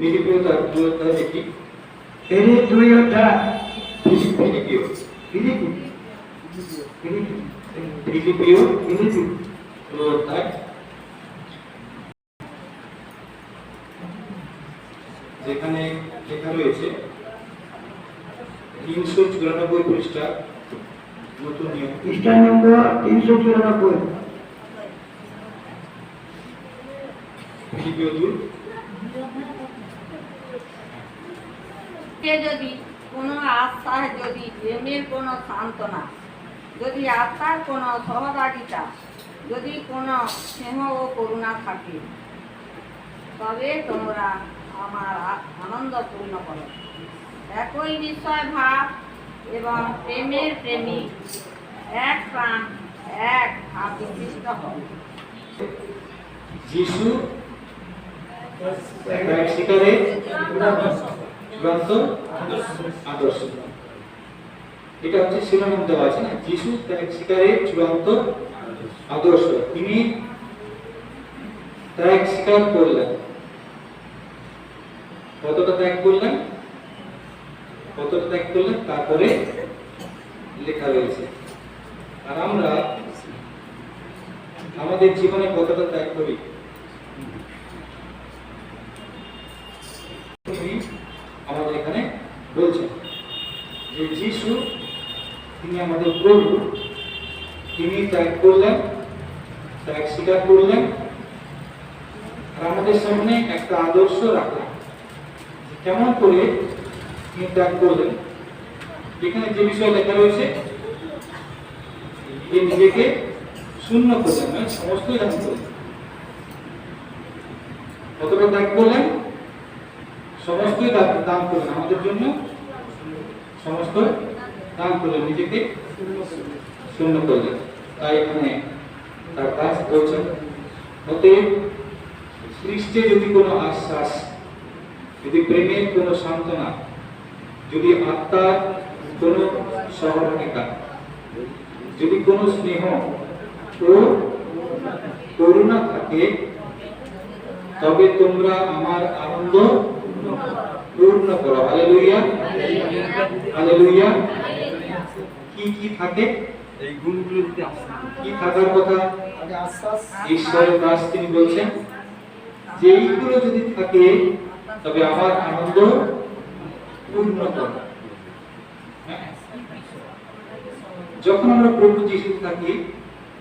ফিলিপিও তার দুই ফিলিপিও ফিলিপিও যেখানে লেখা রয়েছে তিনশো চুরানব্বই পৃষ্ঠা নতুন নিয়ম পৃষ্ঠা নম্বর তিনশো চুরানব্বই। ফিলিপিও দুই কে যদি কোনো আস্থায় যদি প্রেমের কোনো সান্ত্বনা, যদি আত্মার কোনো সহভাগিতা, যদি কোনো স্নেহ ও করুণা থাকে, তবে তোমরা আমার আনন্দ পূর্ণ করো। একই বিষয় ভাব এবং প্রেমের প্রেমিক এক প্রাণ, এক ভাব বিশিষ্ট হবে যিশু চূড়ান্ত আদর্শ। এটা হচ্ছে শিরোনাম দেওয়া আছে না? যিশু ত্যাগ শিকারে চূড়ান্ত আদর্শ। তিনি ত্যাগ স্বীকার করলেন। কতটা ত্যাগ করলেন? কতটা ত্যাগ করলেন? তারপরে লেখা রয়েছে। আর আমরা আমাদের জীবনে কতটা ত্যাগ করি তিনি আমাদের এখানে বলছেন যে যিশু, তিনি আমাদের প্রভু। তিনি ত্যাগ করলেন, ত্যাগ স্বীকার করলেন, আর আমাদের সামনে একটা আদর্শ রাখলেন। কেমন করে তিনি ত্যাগ করলেন, এখানে যে বিষয় লেখা রয়েছে, যে নিজেকে শূন্য করলেন মানে সমস্তই দান করলেন। কতটা ত্যাগ করলেন? সমস্তই দান করলেন আমাদের জন্য সমস্ত দান করলেন নিজেকে শূন্য করলেন তাই এখানে তার কাজ বলছেন অতএব খ্রিস্টে যদি কোনো আশ্বাস, যদি প্রেমের কোনো সান্ত্বনা, যদি আত্মার কোনো সহভাগিতা, যদি কোনো স্নেহ ও করুণা থাকে, তবে তোমরা আমার আনন্দ পূর্ণ করো। হালেলুইয়া হালেলুইয়া কি কি থাকে? এই গুণগুলো যদি কি থাকার কথা? ঈশ্বরের দাস তিনি বলছেন যে এইগুলো যদি থাকে তবে আমার আনন্দ পূর্ণ করো। হ্যাঁ? যখন আমরা প্রভু যিশু থাকি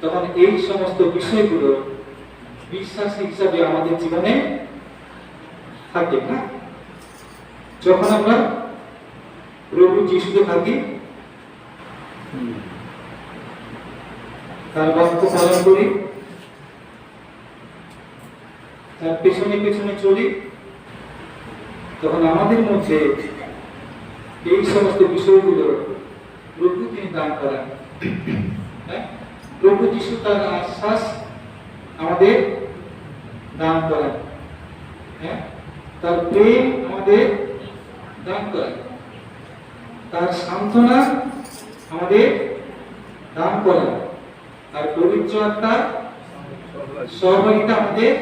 তখন এই সমস্ত বিষয়গুলো বিশ্বাস হিসাবে আমাদের জীবনে থাকে না যখন আমরা প্রভু যিশুতে থাকি তার বাক্য পালন করি, তার পেছনে পেছনে চলি, তখন আমাদের মধ্যে এই সমস্ত বিষয়গুলো প্রভু তিনি দান করেন। হ্যাঁ? প্রভু যিশু তার আশ্বাস আমাদের দান করেন। হ্যাঁ? তার প্রেম আমাদের দান করেন তার সান্ত্বনা আমাদের দান করেন আর পবিত্র আত্মার সহভাগিতা আমাদের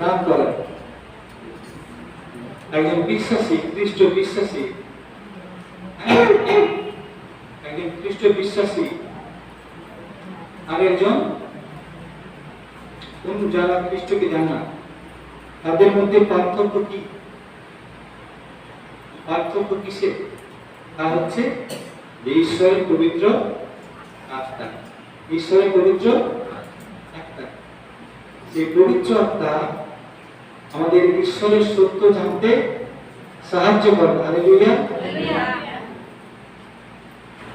দান করেন একজন বিশ্বাসী, খ্রিস্ট বিশ্বাসী, একজন খ্রিস্ট বিশ্বাসী, আর একজন কোন যারা খ্রিস্টকে জানা তাদের মধ্যে পার্থক্য কি? পার্থক্য কিসে তা হচ্ছে যে ঈশ্বরের পবিত্র আত্মা। ঈশ্বরের পবিত্র আত্মা। সেই পবিত্র আত্মা আমাদের ঈশ্বরের সত্য জানতে সাহায্য করে। হালেলুয়া।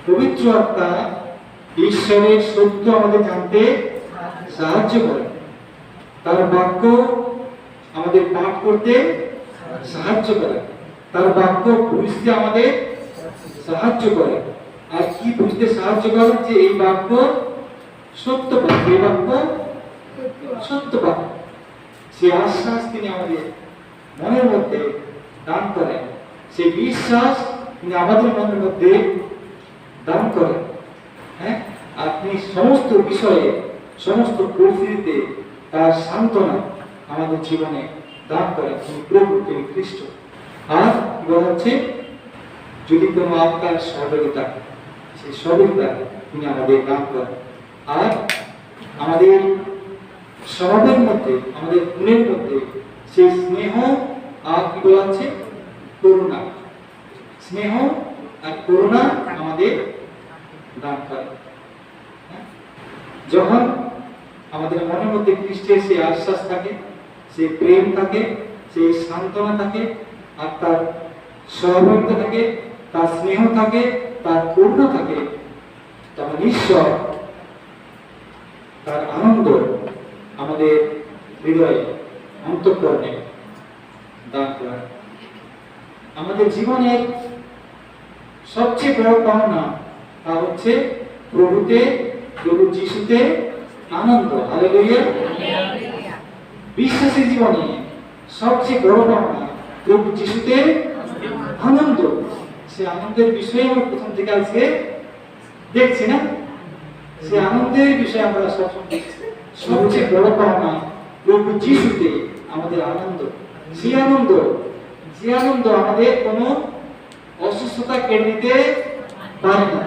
পবিত্র আত্মা ঈশ্বরের সত্য আমাদের জানতে সাহায্য করে। তার বাক্য আমাদের পাঠ করতে সাহায্য করে। তার বাক্য বুঝতে আমাদের সাহায্য করে। আর কি বুঝতে সাহায্য করে যে এই বাক্য সত্য বাক্য এই বাক্য সত্য বাক্য সে আশ্বাস তিনি আমাদের মনের মধ্যে দান করেন। সেই বিশ্বাস তিনি আমাদের মনের মধ্যে দান করেন। হ্যাঁ? আপনি সমস্ত বিষয়ে, সমস্ত পরিস্থিতিতে তার সান্ত্বনা আমাদের জীবনে দান করেন। তিনি প্রভু, তিনি খ্রিস্ট। আর কি বলা হচ্ছে? যদি কোনো আত্মার সহযোগিতা, সেই সহযোগিতা তিনি আমাদের দান করেন আর আমাদের স্বভাবের মধ্যে, আমাদের গুণের মধ্যে সেই স্নেহ আর কি বলা হচ্ছে? করুণা। স্নেহ আর করুণা আমাদের দান করে। হ্যাঁ? যখন আমাদের মনের মধ্যে খ্রিস্টের সেই আশ্বাস থাকে, সেই প্রেম থাকে, সেই সান্ত্বনা থাকে আর তার সহযোগিতা থাকে তার স্নেহ থাকে তার করুণা থাকে। তখন ঈশ্বর তার আনন্দ আমাদের হৃদয়ে অন্তঃকরণে দান করেন আমাদের জীবনের সবচেয়ে বড় পাওনা তা হচ্ছে প্রভুতে প্রভু যিশুতে আনন্দ। হালেলুয়া বিশ্বাসী জীবনে সবচেয়ে বড় পাওনা প্রভু যিশুতে আনন্দ। সে আনন্দের বিষয়ে আমরা প্রথম থেকে আজকে দেখছি না। সে আনন্দের বিষয়ে আমরা সবসময় সবচেয়ে বড় পাওনা প্রভু যিশুতে আমাদের আনন্দ। যে আনন্দ যে আনন্দ আমাদের কোনো অসুস্থতা কেড়ে নিতে পারে না।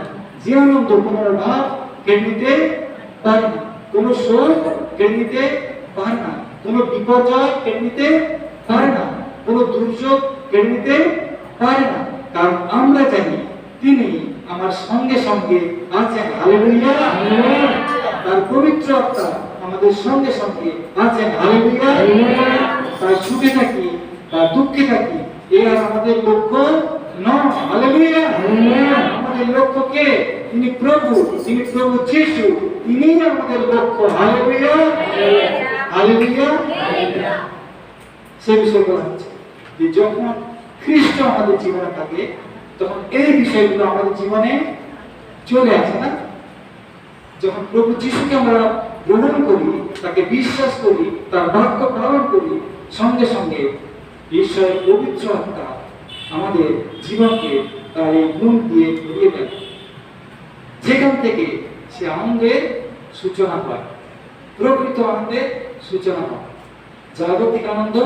যে আনন্দ কোনো অভাব কেড়ে নিতে পারে না। কোনো শোক কেড়ে নিতে পারে না। কোনো বিপর্যয় কেড়ে নিতে পারে না। কোনো দুর্যোগ কেড়ে নিতে পারে না। কারণ আমরা জানি তিনি আমার সঙ্গে সঙ্গে আছেন। হালেলুয়া। তার পবিত্র আত্মা আমাদের সঙ্গে সঙ্গে আছেন। হালেলুয়া। তার সুখে থাকি, তার দুঃখে থাকি, এ আর আমাদের লক্ষ্য নয়। হালেলুয়া। আমাদের লক্ষ্য কে? তিনি প্রভু তিনি প্রভু যিশু, তিনি আমাদের লক্ষ্য। হালেলুয়া। হালেলুয়া। সে বিষয় বলা হচ্ছে। যে যখন খ্রিস্ট আমাদের জীবনে থাকে, তখন এই বিষয়গুলো আমাদের জীবনে চলে আসে না? যখন প্রভু যিশুকে আমরা গ্রহণ করি, তাকে বিশ্বাস করি, তার বাক্য পালন করি, সঙ্গে সঙ্গে ঈশ্বরের পবিত্র আত্মা আমাদের জীবনকে তার এই গুণ দিয়ে ভরিয়ে দেয়। যেখান থেকে সে আনন্দের সূচনা হয় প্রকৃত আনন্দের সূচনা হয় জাগতিক আনন্দ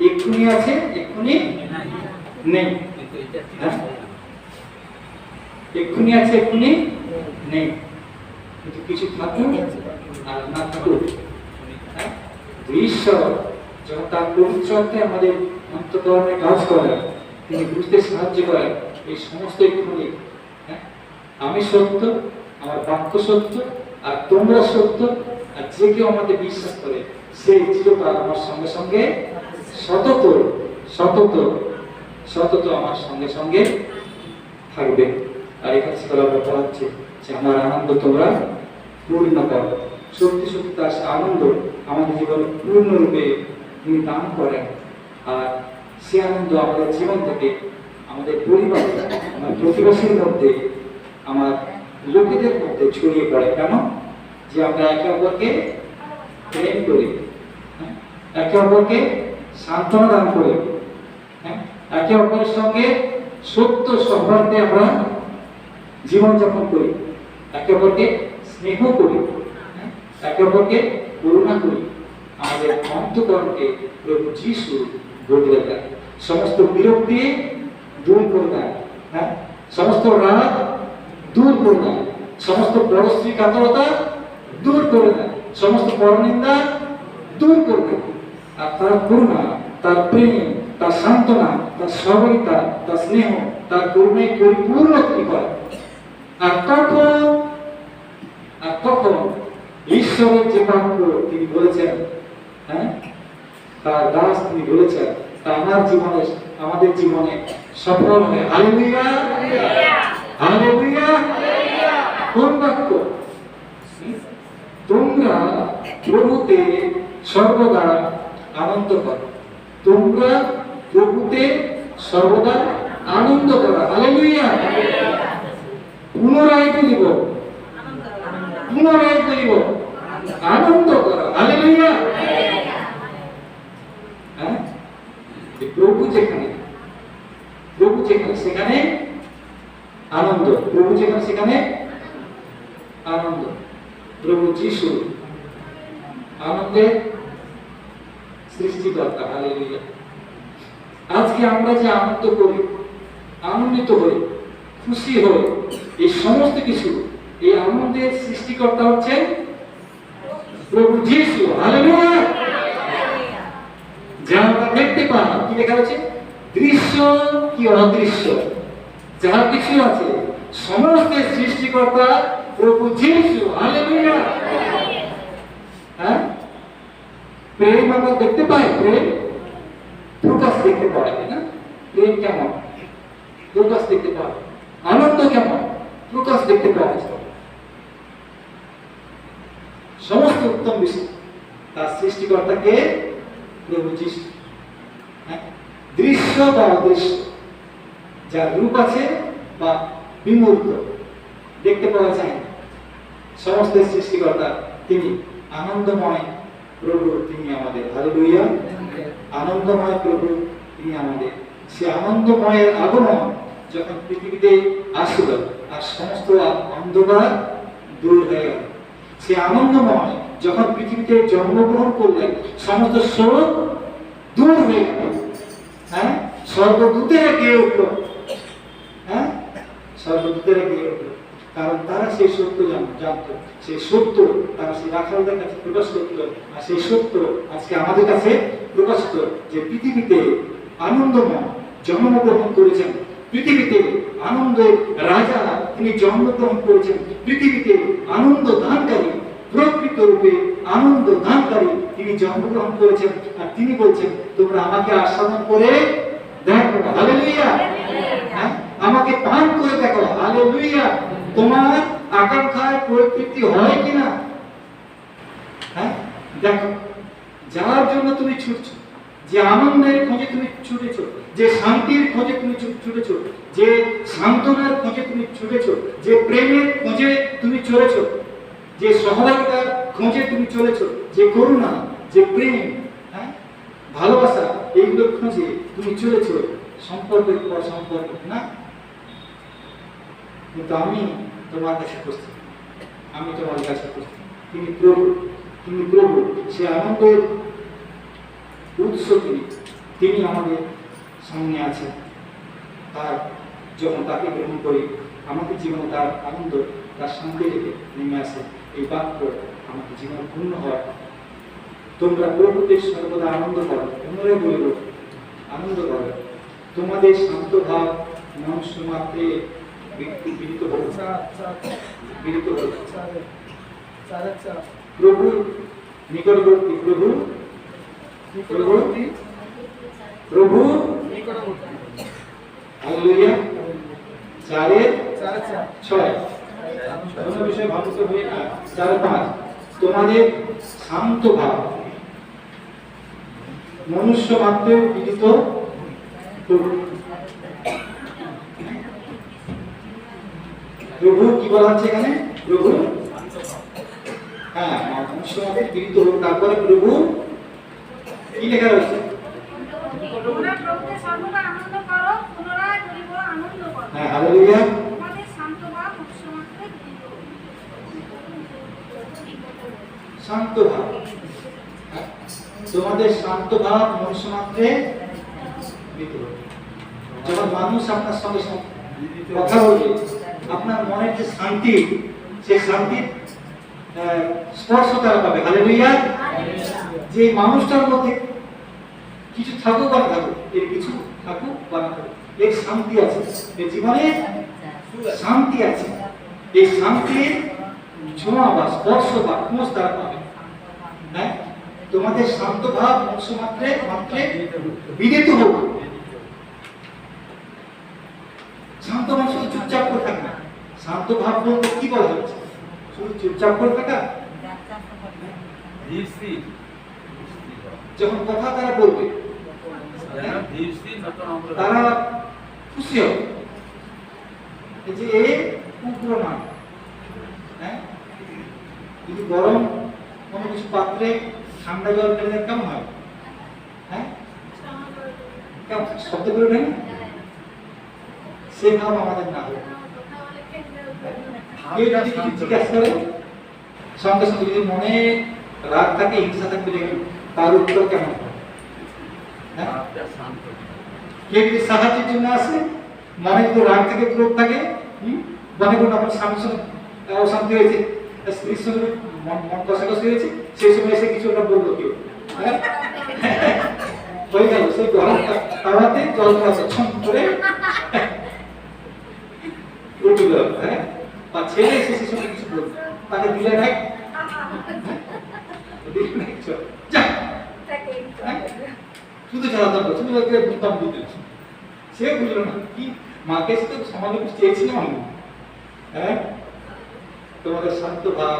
এক্ষুনি আছে, এক্ষুনি নেই হ্যাঁ? এক্ষুনি আছে, এক্ষুনি নেই কিন্তু কিছু থাকুক, আর না হ্যাঁ? ঈশ্বর যখন তার পবিত্রতে আমাদের অন্তকরণে কাজ করেন তিনি বুঝতে সাহায্য করেন এই সমস্ত এক্ষুনি হ্যাঁ? আমি সত্য, আমার বাক্য সত্য, আর তোমরা সত্য, আর যে কেউ আমাদের বিশ্বাস করে, সেই চিরকাল আমার সঙ্গে সঙ্গে সতত সতত সতত আমার সঙ্গে সঙ্গে থাকবে। আর এখানে বলা হচ্ছে যে আমার আনন্দ তোমরা পূর্ণ করো। সত্যি সত্যি তার আনন্দ আমাদের জীবনে পূর্ণরূপে তিনি দান করেন। আর সে আনন্দ আমাদের জীবন থেকে আমাদের পরিবারে, আমার প্রতিবেশীর মধ্যে, আমার লোকেদের মধ্যে ছড়িয়ে পড়ে। কেন? যে আমরা একে অপরকে প্রেম করি। হ্যাঁ? একে অপরকে সান্ত্বনা দান করি। হ্যাঁ? একে অপরের সঙ্গে সত্য সম্পর্কে আমরা জীবনযাপন করি। একে অপরকে স্নেহ করি। হ্যাঁ? একে অপরকে করুণা করি। আমাদের অন্তকরণকে প্রভু যিশু বদলে দেয় সমস্ত বিরক্তি দূর করে দেয় হ্যাঁ? সমস্ত রাগ দূর করে দেয় সমস্ত পরশ্রী কাতরতা দূর করে দেয় সমস্ত পরনিন্দা দূর করে দেয় আর তার করুণা তার প্রেম, তার সান্ত্বনা, তার সহযোগিতা তার স্নেহ, তার করুণায় পরিপূর্ণ তিনি করে আর তখন আর তখন ঈশ্বরের যে বাক্য তিনি বলেছেন হ্যাঁ? তার দাস তিনি বলেছেন, তা আমার জীবনে আমাদের জীবনে সফল হয় হালেলুয়া। হালেলুয়া। কোন বাক্য? তোমরা প্রভুতে সর্বদা আনন্দ করো। তোমরা প্রভুতে সর্বদা আনন্দ করো। হালেলুয়া। পুনরায় বলিব পুনরায় বলিব আনন্দ করো। হালেলুয়া। হ্যাঁ? প্রভু যেখানে প্রভু যেখানে, সেখানে আনন্দ। প্রভু যেখানে, সেখানে আনন্দ। প্রভু যিশু, আনন্দে সৃষ্টিকর্তা হালেলুয়া। আজকে আমরা যে আনন্দ করি, আনন্দিত হই, খুশি হই, এই সমস্ত কিছু, এই আনন্দের সৃষ্টিকর্তা হচ্ছেন প্রভু যিশু, হালেলুয়া। যা আমরা দেখতে পাই, কি লেখা আছে দৃশ্য কি অদৃশ্য? যাহা কিছু আছে, সমস্ত সৃষ্টিকর্তা প্রভু যিশু, হালেলুয়া। হ্যাঁ? প্রেম আমরা দেখতে পাই, প্রেম প্রকাশ দেখতে পাই না। প্রেম কেমন? প্রকাশ দেখতে পাই আনন্দ কেমন? প্রকাশ দেখতে পাওয়া যায় সমস্ত উত্তম বিষয় তার সৃষ্টিকর্তাকে প্রভু যিশু। হ্যাঁ? দৃশ্য বা অদৃশ্য, যার রূপ আছে বা বিমূর্ত, দেখতে পাওয়া যায়। সমস্ত সৃষ্টিকর্তা তিনি আনন্দময় প্রভু, তিনি আমাদের হালেলুয়া আনন্দময় প্রভু, তিনি আমাদের। সে আনন্দময়ের আগমন যখন পৃথিবীতে আসলো আর সমস্ত অন্ধকার দূর হয়ে গেল। সে আনন্দময় যখন পৃথিবীতে জন্মগ্রহণ করলেন সমস্ত স্বরূপ দূর হয়ে গেল। হ্যাঁ? সর্বদূতেরা গিয়ে উঠল। হ্যাঁ? সর্বদূতেরা গিয়ে উঠল। কারণ তারা সেই সত্য জান- জানতো। সেই সত্য তারা সেই রাখালদের কাছে প্রকাশ করতো আর সেই সত্য আজকে আমাদের কাছে প্রকাশিত যে পৃথিবীতে আনন্দময় জন্মগ্রহণ করেছেন পৃথিবীতে আনন্দের রাজা তিনি জন্মগ্রহণ করেছেন পৃথিবীতে আনন্দ দানকারী প্রকৃত রূপে আনন্দ দানকারী তিনি জন্মগ্রহণ করেছেন। আর তিনি বলছেন তোমরা আমাকে আস্বাদন করে দেখো হ্যাঁ? আমাকে পান করে দেখো হালেলুয়া। তোমার আকাঙ্ক্ষায় পরিতৃপ্তি হয় কিনা? হ্যাঁ? দেখো, যার জন্য তুমি ছুটছো, যে আনন্দের খোঁজে তুমি ছুটেছো, যে শান্তির খোঁজে তুমি ছুটেছো, যে সান্ত্বনার খোঁজে তুমি ছুটেছো, যে প্রেমের খোঁজে তুমি চলেছো, যে সহযোগিতার খোঁজে তুমি চলেছো, যে করুণা, যে প্রেম হ্যাঁ? ভালোবাসা, এইগুলো খোঁজে তুমি চলেছো, সম্পর্কের পর সম্পর্ক, না? কিন্তু আমি তোমার কাছে উপস্থিত। আমি তোমার কাছে উপস্থিত। তিনি প্রভু তিনি প্রভু, সে আনন্দের উৎস তিনি তিনি আমাদের সামনে আছেন। তার যখন তাকে গ্রহণ করি, আমাদের জীবনে তার আনন্দ, তার শান্তি রেখে নেমে আসে। এই বাক্য আমাদের জীবন পূর্ণ হয়। তোমরা প্রভুতে সর্বদা আনন্দ করো, পুনরায় বলিব, আনন্দ করো। তোমাদের শান্ত ভাব সুমাত্রে বিহিত হোক প্রভু নিকটবর্তী প্রভু প্রভু প্রভু চারে ছয় অন্য বিষয় ভাবতে না চার তোমাদের শান্ত ভাব মনুষ্য মাত্র বিদিত প্রভু প্রভু কি বলা হচ্ছে এখানে? প্রভু? হ্যাঁ মাত্র হোক তারপরে প্রভু? কি লেখা রয়েছে? হ্যাঁ হালেলুয়া। শান্ত ভাব। হ্যাঁ? তোমাদের শান্ত ভাব মনুষ্য মাত্রে যখন মানুষ আপনার সঙ্গে সঙ্গে কথা বলবে আপনার মনের যে শান্তি, সেই শান্তির পাবে। হালেলুয়া। যে মানুষটার মধ্যে কিছু থাকুক না থাকুক, এর কিছু থাকুক বা না এর শান্তি আছে। এর জীবনে শান্তি আছে। এই শান্তির ছোঁয়া বা স্পর্শ বা খোঁজ তারা পাবে। হ্যাঁ? তোমাদের শান্ত ভাব, অংশ মাত্রে বিদিত হোক। শান্ত মানুষ চুপচাপ করে থাকে না শান্ত ভাব বলতে কি বলা হচ্ছে শুধু চুপচাপ করে থাকা যখন কথা তারা বলবে তারা খুশি হবে। এই যে এ কুকুর না হ্যাঁ? যদি গরম কোনো কিছু পাত্রে ঠান্ডা জল ফেলে দেন কেমন হয়? হ্যাঁ? শব্দ করে ওঠে না? সে ভাব আমাদের না হোক। কেউ যদি কিছু জিজ্ঞাসা করে, সঙ্গে সঙ্গে যদি মনে রাগ থাকে, হিংসা থাকবে তার উত্তর কেমন হয়? কেউ যদি সাহায্যের জন্য আসে, মনে যদি রাগ থেকে, ক্রোধ থাকে মনে করুন আপনার স্বামীর সঙ্গে অশান্তি হয়েছে স্ত্রীর সঙ্গে মন কষাকষি হয়েছে, সেই সময় এসে কিছু একটা বলল কেউ হ্যাঁ? হয়ে গেল, সেই গরম তাওয়াতে জল করে উঠে গেল হ্যাঁ বা ছেলে এসে সে কিছু বলল তাকে দিলে নাই দিলে নাই চল। যা। শুধু জ্বালাতন করছে শুধু ওকে বুতাম দিতে সে বুঝলো না কি। মাকে তো সমাজে কিছু চেয়েছিলাম আমি হ্যাঁ? তোমাদের শান্ত ভাব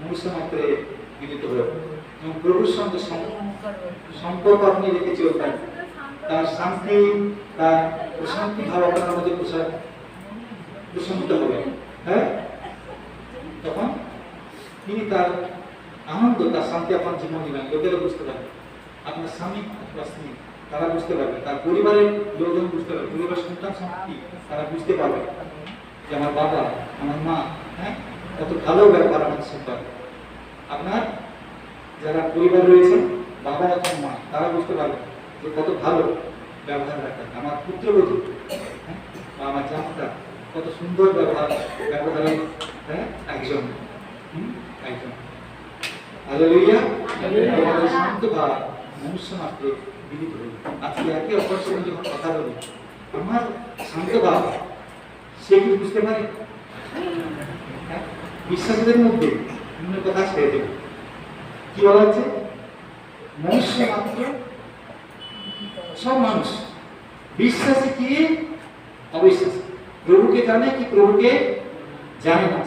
মনুষ্য মাত্রে মিলিত হয়ে এবং প্রভুর সঙ্গে সম্পর্ক আপনি রেখে চলতেন তার শান্তি তার প্রশান্তি ভাব আপনার মধ্যে প্রসার প্রশমিত হবে। হ্যাঁ? তখন তিনি তার আনন্দ, তার শান্তি আপনার জীবন দিবেন। লোকেরা বুঝতে পারবে। আপনার স্বামী অথবা স্ত্রী, তারা বুঝতে পারবে। তার পরিবারের লোকজন বুঝতে পারবে। পরিবার, সন্তান সম্পত্তি তারা বুঝতে পারবে যে আমার বাবা, আমার মা হ্যাঁ? কত ভালো ব্যবহার আমাদের সাথে করে। আপনার যারা পরিবার রয়েছে, বাবা অথবা মা, তারা বুঝতে পারবে যে কত ভালো ব্যবহার রাখে আমার পুত্রবধূ হ্যাঁ? বা আমার জামাতা কত সুন্দর ব্যবহার ব্যবহারে হ্যাঁ? একজন। হুম, একজন। আমাদের শান্ত ভাব মনুষ্য মাত্রে আজকে একে অপর সঙ্গে যখন কথা বলি আমার শান্ত ভাব সে কি বুঝতে পারে? হ্যাঁ? বিশ্বাসীদের মধ্যে বিভিন্ন কথা ছেড়ে দেবে। কি বলা হচ্ছে? মনুষ্য মাত্র সব মানুষ। বিশ্বাসী কি? অবিশ্বাসী। প্রভুকে জানে কি প্রভুকে জানে না।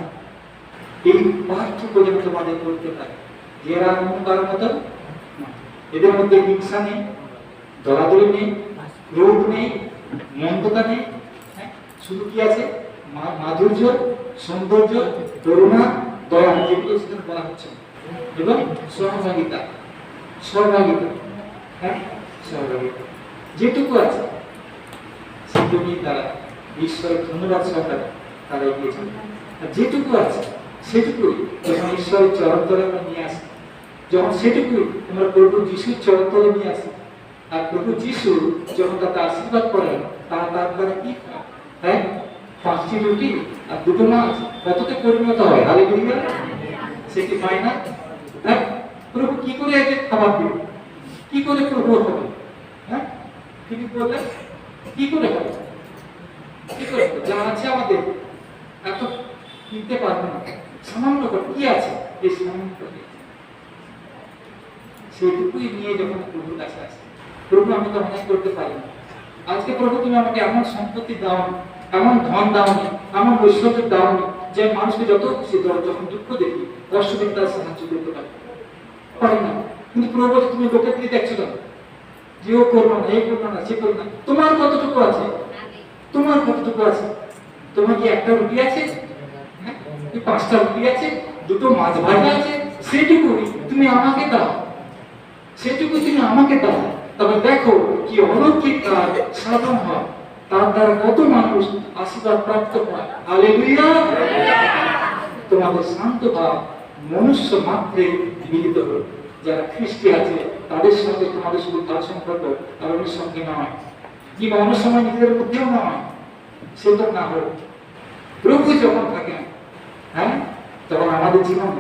এই পার্থক্য যেন তোমাদের করতে পারে। এরা অন্ধকার মতো এদের মধ্যে হিংসা নেই দরাদরি নেই রোগ নেই, মন্দতা নেই। হ্যাঁ? শুধু কি আছে? মাধুর্য, সৌন্দর্য, করুণা, দয়া। যেগুলো সেখানে বলা হচ্ছে এবং সহভাগিতা। সহভাগিতা। হ্যাঁ সহভাগিতা। যেটুকু আছে সেটুকু নিয়ে তারা ঈশ্বরের ধন্যবাদ সহকারে তারা এগিয়ে চলে আর যেটুকু আছে, সেটুকুই যখন ঈশ্বরের চরণতলে আমরা নিয়ে আসি, যখন সেটুকুই আমরা প্রভু যিশুর চরণ তলে নিয়ে আসি। আর প্রভু যিশু যখন তাকে আশীর্বাদ করেন, তারা তার দ্বারা কি হয়। পাঁচটি রুটি আর দুটো মাছ, কততে পরিণত হয়? হালে সে কি পায় না? হ্যাঁ? প্রভু কি করে একে খাবার দিবে? কি করে প্রভু হবে? হ্যাঁ? তিনি বললেন, কি করে হবে? যা আছে আমাদের? এত কিনতে পারব না। সামান্য কি আছে? এই সামান্য করে। সেইটুকুই নিয়ে যখন প্রভুর কাছে আসে। প্রভু, আমি তো অনেক করতে পারি না। আজকে প্রভু, তুমি আমাকে এমন সম্পত্তি দাও এমন ধন দাও এমন ঐশ্বর্য দাও যে মানুষকে যত খুশি দাও যখন দুঃখ দেখি কষ্ট তার সাহায্য করতে পারি। পারি না। কিন্তু প্রভু তুমি লোকের দিকে দেখছ কেন? যে ও করব না, এই করব না, সে করব না। তোমার কতটুকু আছে? তোমার কতটুকু আছে? তোমার কি একটা রুটি আছে? হ্যাঁ? কি পাঁচটা রুটি আছে? দুটো মাছ ভাজা আছে? সেটুকুই তুমি আমাকে দাও। সেটুকু তুমি আমাকে দাও। তবে দেখো কি অলৌকিক কাজ সাধন হয়। তার দ্বারা কত মানুষ আশীর্বাদ প্রাপ্ত হয়। তোমাদের শান্ত ভাব মনুষ্য মাত্রে মিলিত হল যারা খ্রিস্টি আছে, তাদের সঙ্গে তোমাদের শুধু তার সম্পর্ক তাদের সঙ্গে নয়। কিংবা অন্য সময় নিজেদের মধ্যেও নয়। সেটা না হোক প্রভু যখন থাকেন হ্যাঁ তখন আমাদের জীবন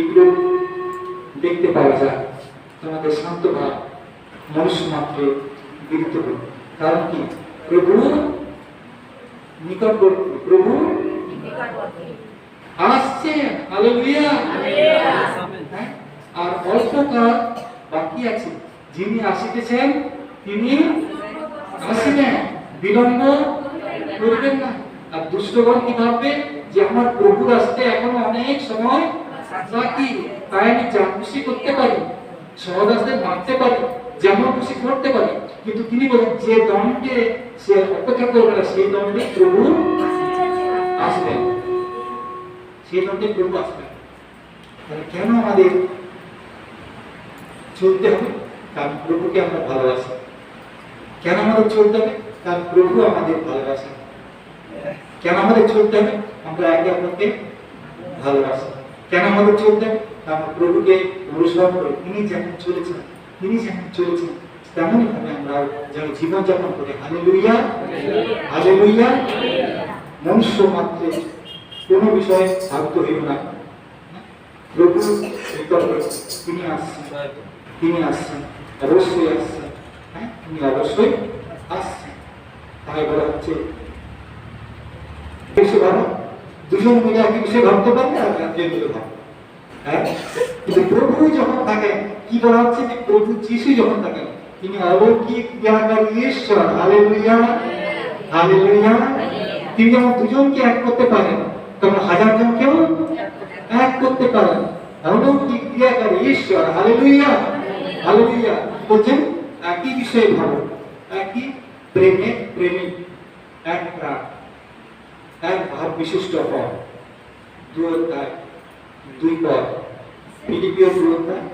এগুলো দেখতে পাওয়া যায়। তোমাদের শান্ত ভাব মনুষ্য মাত্রে মিলিত হল কারণ কি? প্রভু নিকটবর্তী প্রভু আসছে হালেলুয়া। হ্যাঁ? আর অল্প কাল বাকি আছে। যিনি আসিতেছেন তিনি আসিবেন। বিলম্ব করবেন না। আর দুষ্টগণ কি ভাববে? যে আমার প্রভুর আসতে এখনও অনেক সময় বাকি। তাই আমি যা খুশি করতে পারি সহদাসদের মারতে পারি, যেমন খুশি করতে পারি। কিন্তু তিনি বলেন, যে দণ্ডে সে অপেক্ষা করবে না, সেই দণ্ডে প্রভু আসবেন। সেই দণ্ডে প্রভু আসবেন। তাহলে কেন আমাদের চলতে হবে? কারণ প্রভুকে আমরা ভালোবাসি। কেন আমাদের চলতে হবে? কারণ প্রভু আমাদের ভালোবাসেন। কেন আমাদের চলতে হবে? আমরা একে অপরকে ভালোবাসি। কেন আমাদের চলতে হবে? কারণ প্রভুকে অনুসরণ করে। তিনি যেমন চলেছেন, তিনি যেমন চলেছেন তেমনই ভাবে আমরা যেন জীবনযাপন করি। হালেলুইয়া হালেলুইয়া মনুষ্য মাত্রে কোনো বিষয়ে ভাগ্য হইব না। প্রভু তিনি আসছেন। তিনি আসছেন। অবশ্যই আসছেন। হ্যাঁ তিনি অবশ্যই আসছেন তাই বলা হচ্ছে কিছু ভাবো দুজন মিলে একই বিষয়ে ভাবতে পারবে আর রাজ্যের মিলে কিন্তু প্রভু যখন থাকেন কি বলা হচ্ছে? যে প্রভু যিশু যখন থাকেন তিনি অলৌকিক জ্ঞানকারী ঈশ্বর। হালেলুইয়া হালেলুইয়া তিনি যেমন দুজনকে এক করতে পারেন, তেমন হাজার জনকেও এক করতে পারেন। অলৌকিক ক্রিয়াকারী ঈশ্বর। হালেলুইয়া হালেলুইয়া বলছেন, একই বিষয়ে ভাবো একই প্রেমে প্রেমিক। এক প্রাণ। এক ভাব বিশিষ্ট পদ। অধ্যায় দুই পদ। দুই অধ্যায়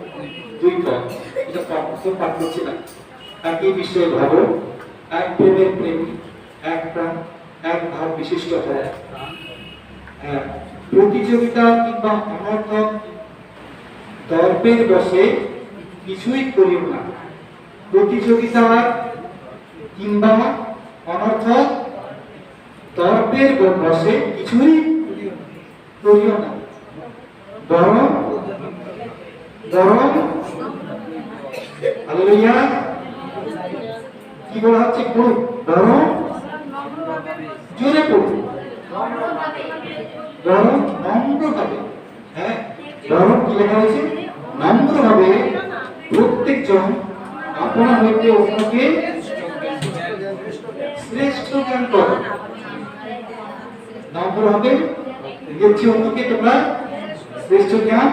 দুই পদ। এটা পাঠ পাঠ করছি না একই বিষয়ে ভাবো। এক প্রেমের প্রেমী এক প্রাণ এক ভাব বিশিষ্ট পদ। হ্যাঁ, প্রতিযোগিতা কিংবা অনর্থক দর্পের বসে কিছুই করিও না। প্রতিযোগিতা কিংবা অনর্থক তর্পের বসে কিছুই করিও না। বরং বরং, হালেলুয়া, কি বলা হচ্ছে পড়ুন। বরং, জোরে পড়ুন। বরং নম্র হ্যাঁ বরং কি লেখা হয়েছে? নম্র হবে প্রত্যেকজন আপনার হইতে অন্যকে শ্রেষ্ঠ জ্ঞান করো নম্বর হবে চেয়ে অন্যকে তোমরা শ্রেষ্ঠ জ্ঞান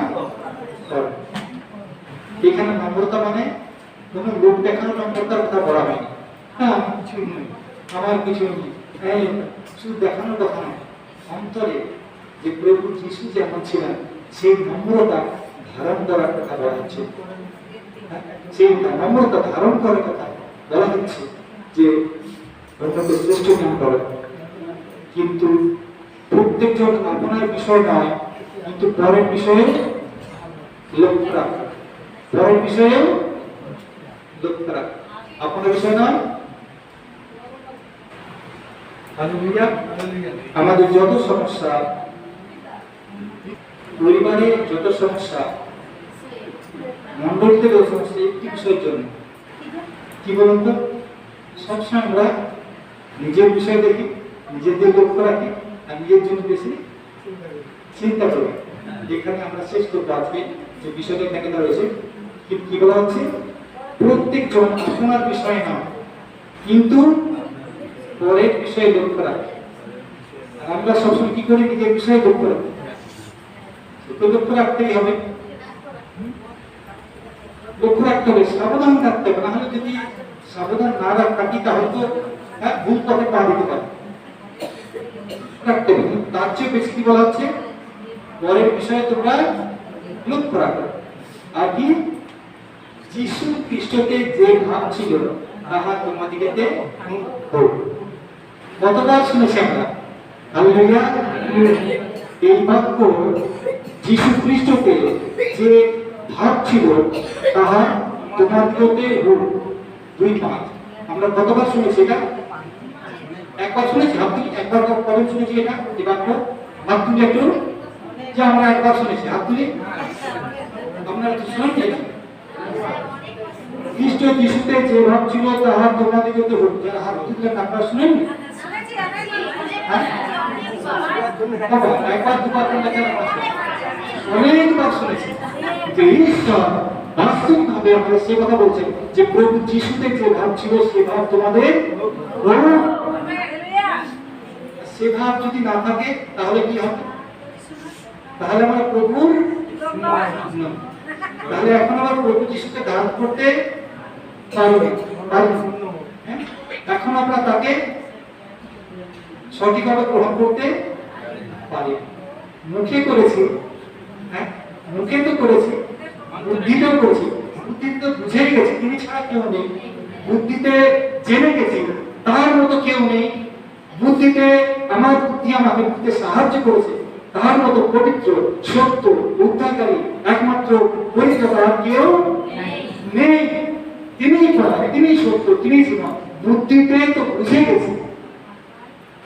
করো। এখানে নম্রতা মানে কোনো লোক দেখানো নম্রতার কথা বলা হয়নি হ্যাঁ কিছু নই আমার কিছু নেই। হ্যাঁ শুধু দেখানোর কথা নয় অন্তরে যে প্রভু যিশু যেমন ছিলেন সেই নম্রতা ধারণ করার কথা বলা হচ্ছে। হ্যাঁ, সেই নম্রতা ধারণ করার কথা বলা হচ্ছে যে শ্রেষ্ঠ জ্ঞান করে। কিন্তু প্রত্যেকজন আপনার বিষয় নয় কিন্তু পরের বিষয়ে লক্ষ্য রাখা। পরের বিষয়ে লক্ষ্য রাখা। আপনার বিষয় নয় আমাদের যত সমস্যা পরিবারে যত সমস্যা মন্ডল থেকে সমস্যা, একটি বিষয়ের জন্য। কি বলুন তো? সবসময় আমরা নিজের বিষয় দেখি, নিজের দিকে লক্ষ্য রাখি। নিজের জন্য বেশি চিন্তা করি। যেখানে আমরা শেষ করব আজকে যে বিষয়টা এখানে রয়েছে কি কি বলা হচ্ছে? প্রত্যেকজন আপনার বিষয় না কিন্তু পরের বিষয়ে লক্ষ্য রাখি আর আমরা সবসময় কি করি? নিজের বিষয়ে লক্ষ্য রাখি তো লক্ষ্য রাখতেই হবে। লক্ষ্য রাখতে হবে সাবধান থাকতে হবে। নাহলে যদি সাবধান না রাখ থাকি তাহলে তো হ্যাঁ, ভুল পথে পা দিতে পারে। রাখতে তার চেয়ে বেশি বলা হচ্ছে? পরের বিষয়ে তোমরা লক্ষ্য রাখো আর কি? যিশু খ্রিস্টকে যে ভাব ছিল, তাহা তোমাদিগতে হোক কতবার শুনেছি আমরা? হালেলুয়া। এই বাক্য যিশু খ্রিস্টকে যে ভাব ছিল, তাহা তোমাদিগতে হোক দুই পাঁচ আমরা কতবার শুনেছি এটা? একবার শুনেছি তুলি একবার কবে শুনেছি এটা? এই বাক্য তুলি একটু যে আমরা একবার শুনেছি। তুলি আপনারা শুনেন খ্রিস্ট যিশুতে যে ভাব ছিল হোক। যারা হাত তুললেন, আপনারা শুনেন হ্যাঁ? একবার চারবার, পাঁচবার। অনেকবার শুনেছি। যে আমরা সে কথা বলছেন যে প্রভু যিশুতে যে ভাব ছিল, সে ভাব তোমাদের। সে ভাব যদি না থাকে, তাহলে কি হবে? তাহলে আমরা প্রভুর তাহলে এখন আবার প্রভু যিশুকে ধারণ করতে পারবে হ্যাঁ? এখন আমরা তাকে সঠিকভাবে গ্রহণ করতে পারি। মুখে করেছি হ্যাঁ? মুখে তো করেছি বুদ্ধিতেও করেছি বুদ্ধিতে তো বুঝেই গেছি, তিনি ছাড়া কেউ নেই। বুদ্ধিতে জেনে গেছি, তার মতো কেউ নেই। বুদ্ধিতে আমার আমাকে বুঝতে সাহায্য করেছে তার মতো পবিত্র সত্য উদ্ধারকারী একমাত্র পরিচিত আর কেউ নেই। তিনিই তিনিই সত্য তিনিই জীবন বুদ্ধিতে তো বুঝে গেছে।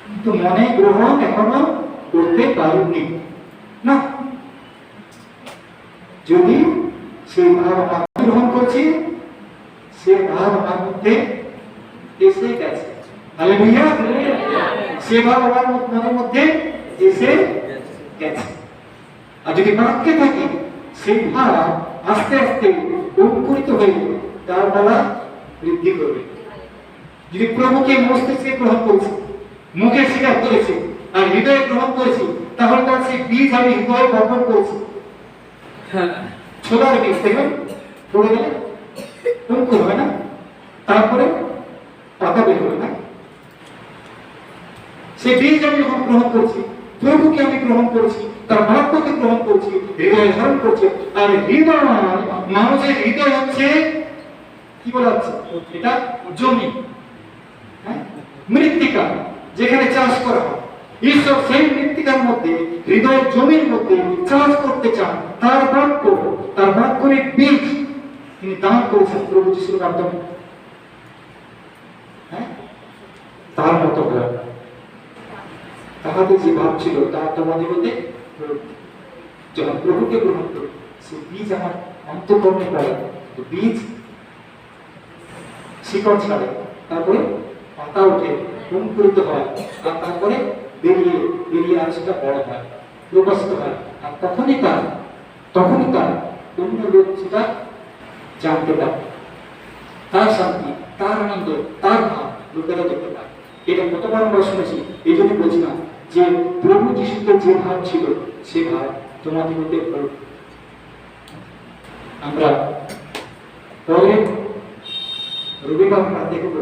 কিন্তু মনে গ্রহণ এখনও করতে পারেননি না যদি সেই ভাব আমার গ্রহণ করছি সে ভাব আমার মধ্যে এসে গেছে। হালেলুয়া সে ভাব আমার মনের মধ্যে এসে গেছে। আর যদি বাক্যে থাকে সেই ভাব আস্তে আস্তে অঙ্কুরিত হয়ে তার দ্বারা বৃদ্ধি করবে। যদি প্রভুকে মস্তিষ্কে গ্রহণ করেছি, মুখে স্বীকার করেছি আর হৃদয়ে গ্রহণ করেছি, তাহলে তার সেই বীজ আমি হৃদয়ে বপন করেছি। ছোলার বীজ দেখবেন পড়ে গেলে অঙ্কুর হবে না, তারপরে পাতা বের হবে না। সেই বীজ আমি যখন গ্রহণ করছি প্রভুকে আমি গ্রহণ করছি, তার বাক্যকে গ্রহণ করছি, হৃদয়ে ধারণ করছি আর হৃদয়, মানুষের হৃদয় হচ্ছে, কি বলা হচ্ছে? এটা জমি। হ্যাঁ? মৃত্তিকা, যেখানে চাষ করা হয়। ঈশ্বর সেই মৃত্তিকার মধ্যে হৃদয়ের জমির মধ্যে চাষ করতে চান। তার বাক্য, তার বাক্যের বীজ তিনি দান করেছেন প্রভু যিশুর মাধ্যমে হ্যাঁ তার মতো হয় তাহাদের যে ভাব ছিল, তা তোমাদের মধ্যে যখন প্রভুকে গ্রহণ করি, সে বীজ আমার অন্তকর্ণে পড়ে। বীজ শিকড় ছাড়ে, তারপরে পাতা ওঠে, অঙ্কুরিত হয়, আর তারপরে বেরিয়ে বেরিয়ে আর সেটা বড় হয়, প্রকাশিত হয়। আর তখনই তার তখনই তার অন্য লোক সেটা জানতে পারে। তার শান্তি, তার আনন্দ, তার ভাব লোকেরা দেখতে পায়। এটা কতবার আমরা শুনেছি এই জন্য বলছিলাম যে প্রভু যিশুতে যে ভাব ছিল, সে ভাব তোমাদের মধ্যে আমরা পরে রবিবার আমরা দেখব।